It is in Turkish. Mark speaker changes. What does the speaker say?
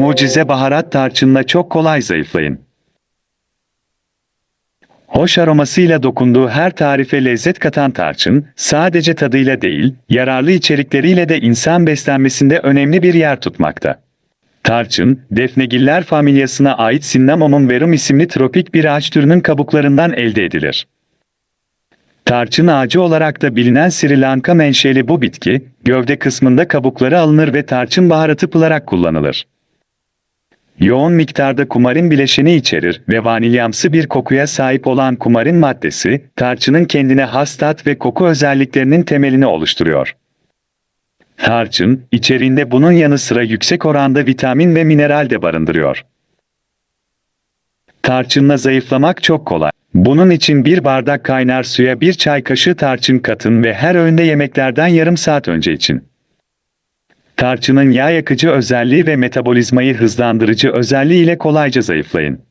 Speaker 1: Mucize baharat tarçınla çok kolay zayıflayın. Hoş aromasıyla dokunduğu her tarife lezzet katan tarçın, sadece tadıyla değil, yararlı içerikleriyle de insan beslenmesinde önemli bir yer tutmakta. Tarçın, Defnegiller familyasına ait Cinnamomum verum isimli tropik bir ağaç türünün kabuklarından elde edilir. Tarçın ağacı olarak da bilinen Sri Lanka menşeli bu bitki, gövde kısmında kabukları alınır ve tarçın baharatı yapılarak kullanılır. Yoğun miktarda kumarin bileşeni içerir ve vanilyamsı bir kokuya sahip olan kumarin maddesi, tarçının kendine has tat ve koku özelliklerinin temelini oluşturuyor. Tarçın, içeriğinde bunun yanı sıra yüksek oranda vitamin ve mineral de barındırıyor. Tarçınla zayıflamak çok kolay. Bunun için bir bardak kaynar suya bir çay kaşığı tarçın katın ve her öğünde yemeklerden yarım saat önce için. Tarçının yağ yakıcı özelliği ve metabolizmayı hızlandırıcı özelliği ile kolayca zayıflayın.